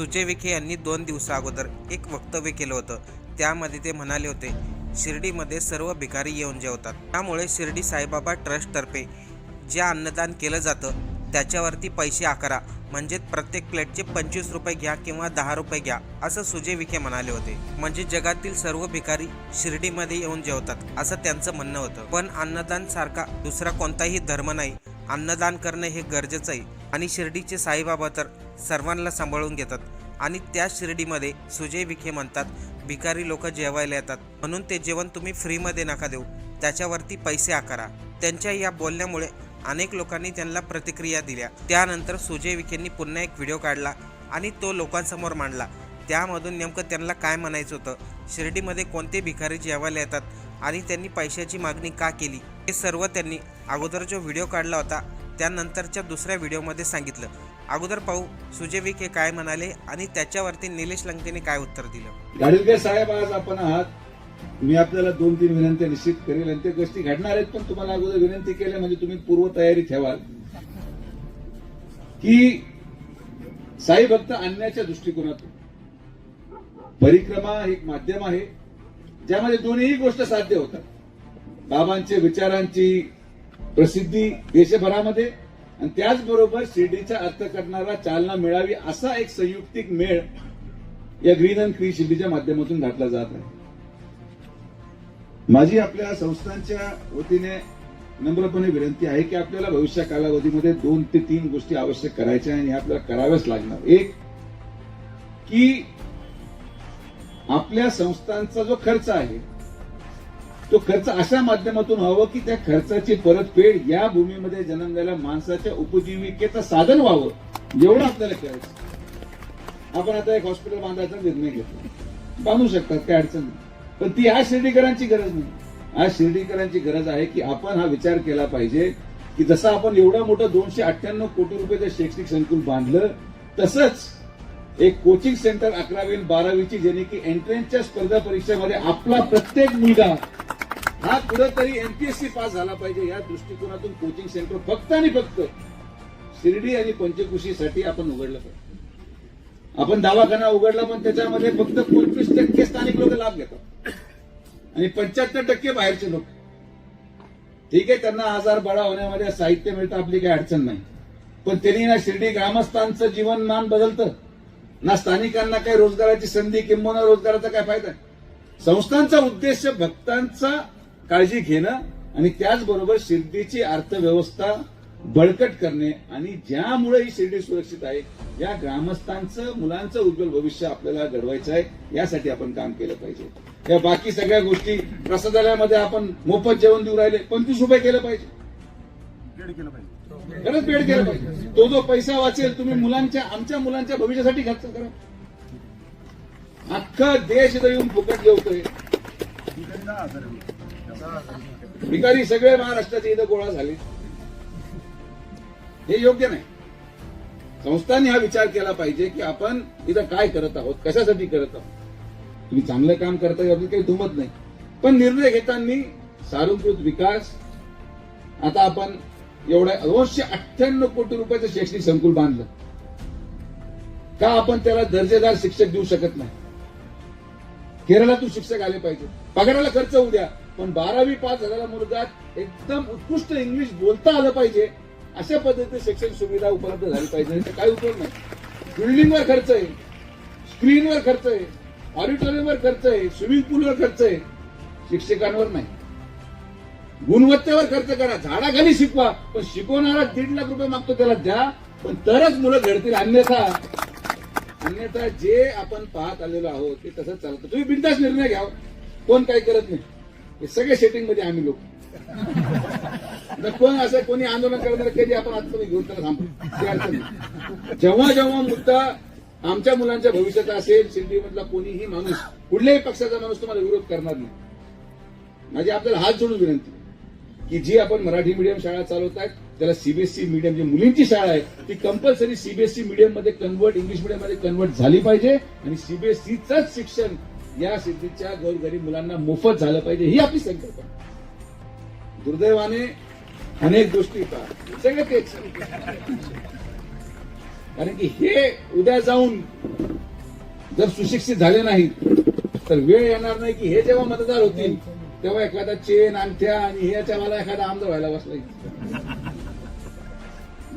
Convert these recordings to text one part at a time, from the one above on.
सुजय विखे यांनी दोन दिवसा अगोदर एक वक्तव्य केलं होतं. त्यामध्ये ते म्हणाले होते शिर्डीमध्ये सर्व भिकारी येऊन जेवतात. त्यामुळे शिर्डी साईबाबा ट्रस्टतर्फे जे अन्नदान केलं जातं त्याच्यावरती पैसे आकारा. म्हणजेच प्रत्येक प्लेटचे पंचवीस रुपये घ्या किंवा दहा रुपये घ्या असं सुजय विखे म्हणाले होते. म्हणजे जगातील सर्व भिकारी शिर्डीमध्ये येऊन जेवतात असं त्यांचं म्हणणं होतं. पण अन्नदान सारखा दुसरा कोणताही धर्म नाही. अन्नदान करणं हे गरजेचं आहे. आणि शिर्डीचे साईबाबा तर सर्वांना सांभाळून घेतात आणि त्या शिर्डीमध्ये सुजय विखे म्हणतात भिकारी लोक जेवायला येतात. म्हणून ते जेवण तुम्ही फ्रीमध्ये नका देऊ. त्याच्यावरती पैसे आकारा. त्यांच्या या बोलण्यामुळे अनेक लोकांनी त्यांना प्रतिक्रिया दिल्या. त्यानंतर सुजय विखेंनी पुन्हा एक व्हिडिओ काढला आणि तो लोकांसमोर मांडला. त्यामधून नेमकं त्यांना काय म्हणायचं होतं? शिर्डीमध्ये कोणते भिकारी जेवायला येतात? आणि त्यांनी पैशाची मागणी का केली? हे सर्व त्यांनी अगोदर जो व्हिडिओ काढला होता त्यानंतरच्या दुसऱ्या व्हिडिओमध्ये सांगितलं. अगोदर पाहू सुजय विखे काय म्हणाले आणि त्याच्यावरती निलेश लंकेने काय उत्तर दिलं. गाडीलकर साहेब आज आपण आहात. मी आपल्याला दोन तीन विनंत्या निश्चित करेल आणि त्या गोष्टी घडणार आहेत पण तुम्हाला अगोदर विनंती केल्या म्हणजे तुम्ही पूर्व तयारी ठेवाल. की साई भक्त आणण्याच्या दृष्टिकोनातून परिक्रमा हे एक माध्यम आहे ज्यामध्ये दोन्ही गोष्ट साध्य होतात. बाबांच्या विचारांची प्रसिद्धी देशभरामध्ये आणि त्याचबरोबर शिर्डीच्या अर्थकरणाला चालना मिळावी असा एक संयुक्तिक मेळ या ग्रीन अँड क्री शिर्डीच्या माध्यमातून घातला जात आहे. माझी आपल्या संस्थांच्या वतीने नम्रपणे विनंती आहे की आपल्याला भविष्य कालावधीमध्ये दोन ते तीन गोष्टी आवश्यक करायच्या आणि आपल्याला कराव्याच लागणार. एक की आपल्या संस्थांचा जो खर्च आहे तो खर्च अशा माध्यमातून व्हावं की त्या खर्चाची परतफेड या भूमीमध्ये जन्मलेल्या माणसाच्या उपजीविकेचं साधन व्हावं? एवढं आपल्याला करायचं आपण आता एक हॉस्पिटल बांधायचा निर्णय घेतला. बांधू शकतात काय अडचण नाही. पण ती आज शिर्डीकरांची गरज नाही. आज शिर्डीकरांची गरज आहे की आपण हा विचार केला पाहिजे की जसं आपण एवढं मोठं दोनशे अठ्ठ्याण्णव कोटी रुपयाचं शैक्षणिक संकुल बांधलं तसंच एक कोचिंग सेंटर अकरावी बारावीची ज्याने की एंट्रन्सच्या स्पर्धा परीक्षेमध्ये आपला प्रत्येक मुलगा हा कुठंतरी एमपीएससी पास झाला पाहिजे या दृष्टिकोनातून कोचिंग सेंटर फक्त आणि फक्त शिर्डी आणि पंचकुशीसाठी आपण उघडलं पाहिजे. आपण दवाखाना उघडला पण त्याच्यामध्ये फक्त पंचवीस टक्के स्थानिक लोक लाभ घेतात. आणि पंच्याहत्तर टक्के बाहेरचे लोक. ठीक आहे त्यांना आजार बळा होण्यामध्ये साहित्य मिळतं आपली काही अडचण नाही. पण त्यांनी ना शिर्डी ग्रामस्थांचं जीवनमान बदलतं. ना स्थानिकांना काही रोजगाराची संधी किंवा रोजगाराचा काय फायदा? संस्थांचा उद्देश भक्तांचा काळजी घेणं आणि त्याचबरोबर शिर्डीची अर्थव्यवस्था बळकट करणे आणि ज्यामुळे ही शिर्डी सुरक्षित आहे या ग्रामस्थांचं मुलांचं उज्ज्वल भविष्य आपल्याला घडवायचं आहे यासाठी आपण काम केलं पाहिजे. या बाकी सगळ्या गोष्टी प्रसादालयामध्ये आपण मोफत जेवण देऊ राहिले पंचवीस रुपये केलं पाहिजे. खरंच पेड केलं पाहिजे. तो जो पैसा वाचेल तुम्ही मुलांच्या आमच्या मुलांच्या भविष्यासाठी खर्च करा. अख्खा देश इथं येऊन फुकट जेवतोय. भिकारी सगळे महाराष्ट्राचे इथं गोळा झाले. हे योग्य नाही. संस्थांनी हा विचार केला पाहिजे की आपण इथं काय करत आहोत कशासाठी करत आहोत. तुम्ही चांगलं काम करता याबद्दल काही दुमत नाही. पण निर्णय घेताना सार्वत्रिक विकास आता आपण एवढ्या दोनशे अठ्ठ्याण्णव कोटी रुपयाचं शैक्षणिक संकुल बांधलं. का आपण त्याला दर्जेदार शिक्षक देऊ शकत नाही? केरळातून शिक्षक आले पाहिजे पगाराला खर्च होऊ द्या. पण बारावी पास झालेला मुलगा एकदम उत्कृष्ट इंग्लिश बोलता आलं पाहिजे. अशा पद्धतीने शिक्षण सुविधा उपलब्ध झाली पाहिजे. नाही काही उपयोग नाही. बिल्डिंगवर खर्च आहे. स्क्रीनवर खर्च आहे. ऑडिटोरियमवर खर्च आहे. स्विमिंग पूलवर खर्च आहे. शिक्षकांवर नाही. गुणवत्तेवर खर्च करा. झाडाखाली शिकवा. पण शिकवणारा दीड लाख रुपये मागतो त्याला द्या. पण तरच मुलं घडतील. अन्यथा अन्यथा जे आपण पाहत आलेलो आहोत ते तसंच चालतं. तुम्ही बिंदास निर्णय घ्या. कोण काही करत नाही. हे सगळे सेटिंगमध्ये आम्ही लोक. कोण असं कोणी आंदोलन करणार कधी आपण आजपर्यंत घेऊन त्याला थांबतो जेव्हा जेव्हा मुद्दा आमच्या मुलांच्या भविष्याचा असेल शिर्डीमधला कोणीही माणूस कुठल्याही पक्षाचा माणूस तुम्हाला विरोध करणार नाही. माझी आपल्याला हात जोडून विनंती की जी आपण मराठी मीडियम शाळा चालवत आहेत त्याला सीबीएसई मीडियम जी मुलींची शाळा आहे ती कंपल्सरी सीबीएसई मीडियममध्ये कन्वर्ट इंग्लिश मीडियममध्ये कन्वर्ट झाली पाहिजे आणि सीबीएसईचंच शिक्षण या सिद्धीच्या गोरगरीब मुलांना मोफत झालं पाहिजे ही आपली संकल्पना दुर्दैवाने अनेक गोष्टी सगळं तेच कारण की हे उद्या जाऊन जर सुशिक्षित झाले नाहीत तर वेळ येणार नाही की हे जेव्हा मतदार होतील तेव्हा एखादा चेन अंगठ्या आणि ह्याच्या मला एखादा आमदार व्हायला बसला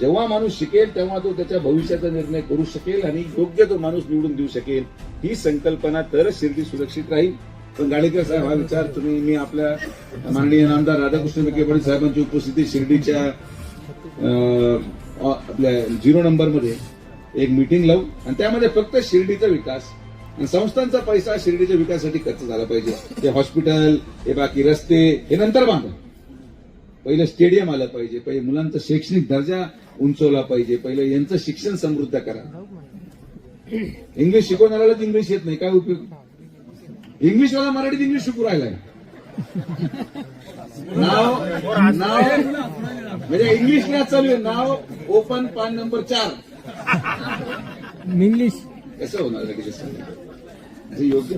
जेव्हा माणूस शिकेल तेव्हा तो त्याच्या भविष्याचा निर्णय करू शकेल आणि योग्य तो माणूस निवडून देऊ शकेल. ही संकल्पना तरच शिर्डी सुरक्षित राहील. पण गाडेकर साहेब हा विचार तुम्ही मी आपल्या माननीय आमदार राधाकृष्ण विखे पाटील साहेबांची उपस्थिती शिर्डीच्या आपल्या झिरो नंबरमध्ये एक मीटिंग लावू. आणि त्यामध्ये फक्त शिर्डीचा विकास आणि संस्थांचा पैसा शिर्डीच्या विकासासाठी खर्च झाला पाहिजे. ते हॉस्पिटल हे बाकी रस्ते हे नंतर बांधा. पहिलं स्टेडियम आलं पाहिजे पहिले मुलांचा शैक्षणिक दर्जा उंचवला पाहिजे पहिलं यांचं शिक्षण समृद्ध करा. इंग्लिश शिकवणाऱ्यालाच इंग्लिश येत नाही काय उपयोग? इंग्लिशवाला मराठीत इंग्लिश शिकू राहिलाय. नाव नाव म्हणजे इंग्लिश क्लास चालू आहे नाव ओपन पान नंबर चार. इंग्लिश कसं होणार लगेच? असं? हे योग्य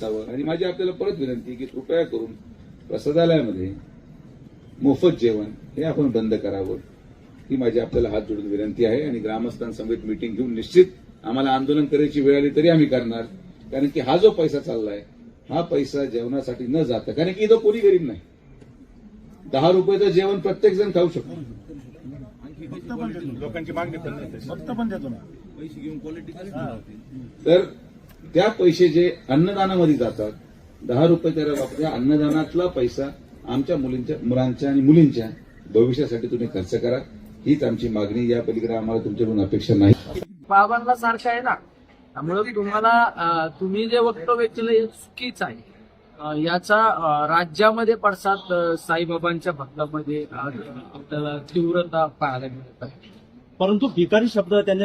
असावं. आणि माझी आपल्याला परत विनंती की कृपया करून प्रसादालयामध्ये मोफत जेवण हे आपण बंद करावं. ही माझी आपल्याला हात जोडून विनंती आहे आणि ग्रामस्थांसमवेत मिटिंग घेऊन निश्चित आम्हाला आंदोलन करायची वेळ आली तरी आम्ही करणार. कारण की हा जो पैसा चाललाय हा पैसा जेवणासाठी न जाता कारण की इथं कोणी गरीब नाही. दहा रुपयाचं जेवण प्रत्येक जण खाऊ शकतो. लोकांची मागणी पण नाही तशी. फक्त पण देतो ना. तर त्या पैसे जे अन्नदानामध्ये जातात दहा रुपये त्याला वापरल्या अन्नदानातला पैसा आमच्या मुलींच्या मुलांच्या आणि मुलींच्या भविष्यासाठी तुम्ही खर्च करा. हीच आमची मागणी. या पलीकडे आम्हाला तुमच्याकडून अपेक्षा नाही. बाबांना सारखं आहे ना? त्यामुळे तुम्हाला तुम्ही जे वक्तव्य केलं हे चुकीच आहे. याचा राज्यामध्ये पडसाद साईबाबांच्या भक्तामध्ये आपल्याला तीव्रता पाहायला मिळत आहे. परंतु भिकारी शब्द त्यांनी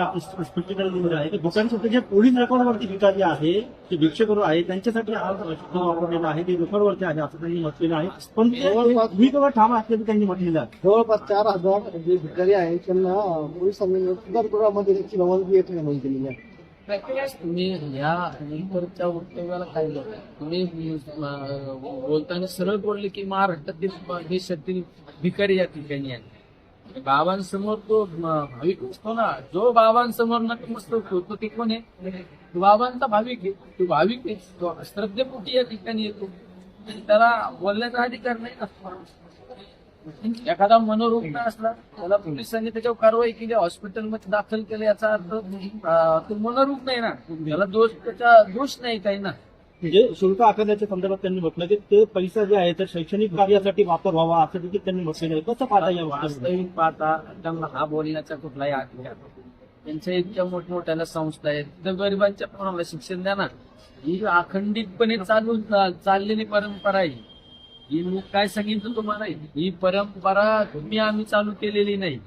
आपण स्पष्टीकरण दिलेलं आहे. की भिकारी शब्द जे पोलीस रेकॉर्डवरती भिकारी आहे जे भिक्षकरू आहे त्यांच्यासाठी हा शब्द वापरलेला आहे ते रेकॉर्डवरती आहे असं त्यांनी म्हटलेलं आहे. पण मी केवळ ठाम असल्याचं त्यांनी म्हटलेलं आहे. जवळपास चार हजार जे भिकारी आहेत त्यांना पोलिसांनी सुधारगृहामध्ये त्याची नोंदणी येते नोंद केलेली आहे. तुम्ही या नंतरच्या वक्तव्याला काय? तुम्ही बोलताना सरळ बोलले की महाराष्ट्रातील देशातील भिकारी या ठिकाणी आहे बाबांसमोर तो भाविक असतो ना जो बाबांसमोर नतमस्तक होतो ते कोण आहे. बाबांचा भाविक आहे. तो भाविक आहे. तो श्रद्धेपोटी या ठिकाणी येतो. त्याला बोलण्याचा अधिकार नाही ना. एखादा मनोरुग्ण असला त्याला पोलिसांनी त्याच्यावर कारवाई केली हॉस्पिटलमध्ये दाखल केलं याचा अर्थ तो मनोरुग्ण आहे ना. त्याला दोष त्याचा दोष नाही काही ना. म्हणजे शुल्क आकारण्याच्या संदर्भात त्यांनी म्हटलं की ते पैसा जे आहे तर शैक्षणिक कार्यासाठी वापर व्हावा असं देखील त्यांनी म्हटलेलं आहे. कसं पाहता या वास्तविक पाहता त्यांना हा बोलण्याचा कुठलाही अधिकार नाही. त्यांच्या इतक्या मोठमोठ्याला संस्था आहेत. तर गरिबांच्या कोणाला शिक्षण द्या ना. ही अखंडितपणे चालू चाललेली परंपरा आहे. ही मी काय सांगितलं तुम्हाला? ही परंपरा तुम्ही आम्ही चालू केलेली नाही.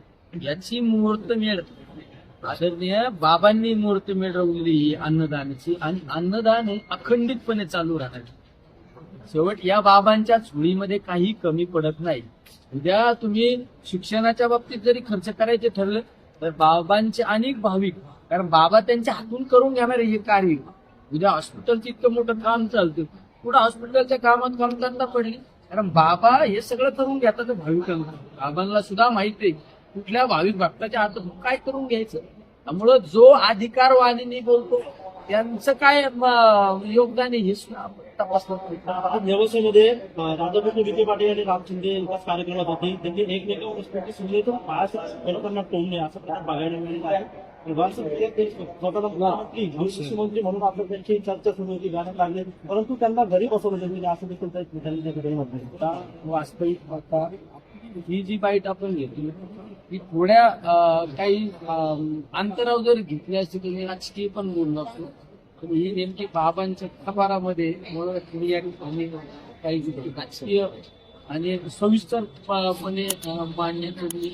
याची मुहूर्तमेढ आदरणीय बाबांनी मूर्ती मिळवलेली ही अन्नदानाची आणि अन्नदान हे अखंडितपणे चालू राहणार शेवट या बाबांच्या झुळीमध्ये काही कमी पडत नाही. उद्या तुम्ही शिक्षणाच्या बाबतीत जरी खर्च करायचे ठरलं तर बाबांचे अनेक भाविक कारण बाबा त्यांच्या हातून करून घेणार हे कार्य उद्या हॉस्पिटलचं इतकं मोठं काम चालतं. पुढे हॉस्पिटलच्या कामात कमतरता पडली. कारण बाबा हे सगळं करून घेतात भाविकांना. बाबांना सुद्धा माहिती आहे. कुठल्या भाविक भक्ताच्या हातून काय करून घ्यायचं? त्यामुळं जो अधिकारवादीने बोलतो त्यांचं काय योगदान आहे हे सुद्धा आपण तपासलं पाहिजे. आता व्यवस्थेमध्ये राधाकृष्ण विखे पाटील आणि राम शिंदे एकाच कार्यक्रमात होते त्यांनी एकमेकांवर स्फूर्ती सुचली तर लोकांना टोमणे असं प्रकार बघायला मिळालं आहे. स्वतःला म्हणून त्यांची चर्चा सुरू होती लागले. परंतु त्यांना घरी बसवलं त्यांनी असं देखील वास्तविक ही जी बाईट आपण घेतली ही थोड्या काही अंतरावर जर घेतली असती तर मी राजकीय पण बोललो असतो. पण ही नेमकी बाबांच्या खबारामध्ये मुळात थोडी या ठिकाणी काही राजकीय आणि सविस्तरपणे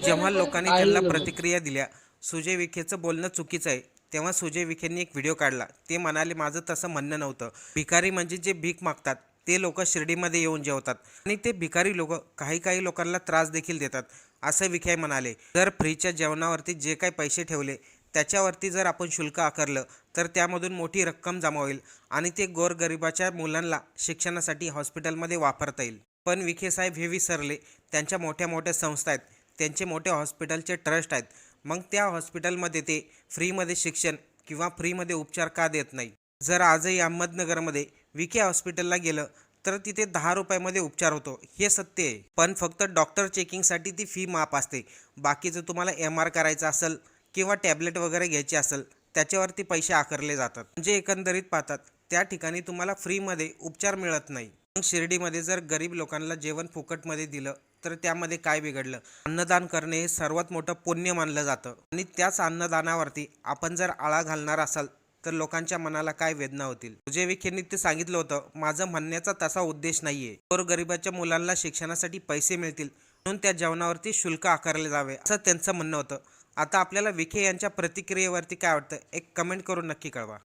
जेव्हा लोकांनी त्यांना. प्रतिक्रिया दिल्या सुजय विखेचं बोलणं चुकीचं आहे. तेव्हा सुजय विखेंनी एक व्हिडिओ काढला. ते म्हणाले माझं तसं म्हणणं नव्हतं. भिकारी म्हणजे जे भीक मागतात ते लोक शिर्डीमध्ये येऊन जेवतात. आणि ते भिकारी लोक काही काही लोकांना त्रास देखील देतात. असं विखे म्हणाले जर फ्रीच्या जेवणावरती जे काही पैसे ठेवले त्याच्यावरती जर आपण शुल्क आकारलं तर त्यामधून मोठी रक्कम जमा होईल आणि ते गोरगरिबाच्या मुलांना शिक्षणासाठी हॉस्पिटलमध्ये वापरता येईल. पण विखे साहेब हे विसरले. त्यांच्या मोठ्या मोठ्या संस्था आहेत. त्यांचे मोठे हॉस्पिटलचे ट्रस्ट आहेत. मग त्या हॉस्पिटलमध्ये ते फ्रीमध्ये शिक्षण किंवा फ्रीमध्ये उपचार का देत नाही जर आजही अहमदनगरमध्ये विखे हॉस्पिटलला गेलं तर तिथे दहा रुपयामध्ये उपचार होतो. हे सत्य आहे. पण फक्त डॉक्टर चेकिंगसाठी ती फी माफ असते. बाकीचं तुम्हाला एम आर करायचं असेल किंवा टॅबलेट वगैरे घ्यायची असेल त्याच्यावरती पैसे आकारले जातात. म्हणजे एकंदरीत पाहतात त्या ठिकाणी तुम्हाला फ्रीमध्ये उपचार मिळत नाही. मग शिर्डीमध्ये जर गरीब लोकांना जेवण फुकटमध्ये दिलं तर त्यामध्ये काय बिघडलं? अन्नदान करणे हे सर्वात मोठं पुण्य मानलं जातं. आणि त्याच अन्नदानावरती आपण जर आळा घालणार असाल तर लोकांच्या मनाला काय वेदना होतील? सुजय विखेंनी ते सांगितलं होतं माझं म्हणण्याचा तसा उद्देश नाहीये. गोरगरिबाच्या मुलांना शिक्षणासाठी पैसे मिळतील म्हणून त्या जेवणावरती शुल्क आकारले जावे असं त्यांचं म्हणणं होतं. आता आपल्याला विखे यांच्या प्रतिक्रियेवरती काय वाटतं? एक कमेंट करून नक्की कळवा.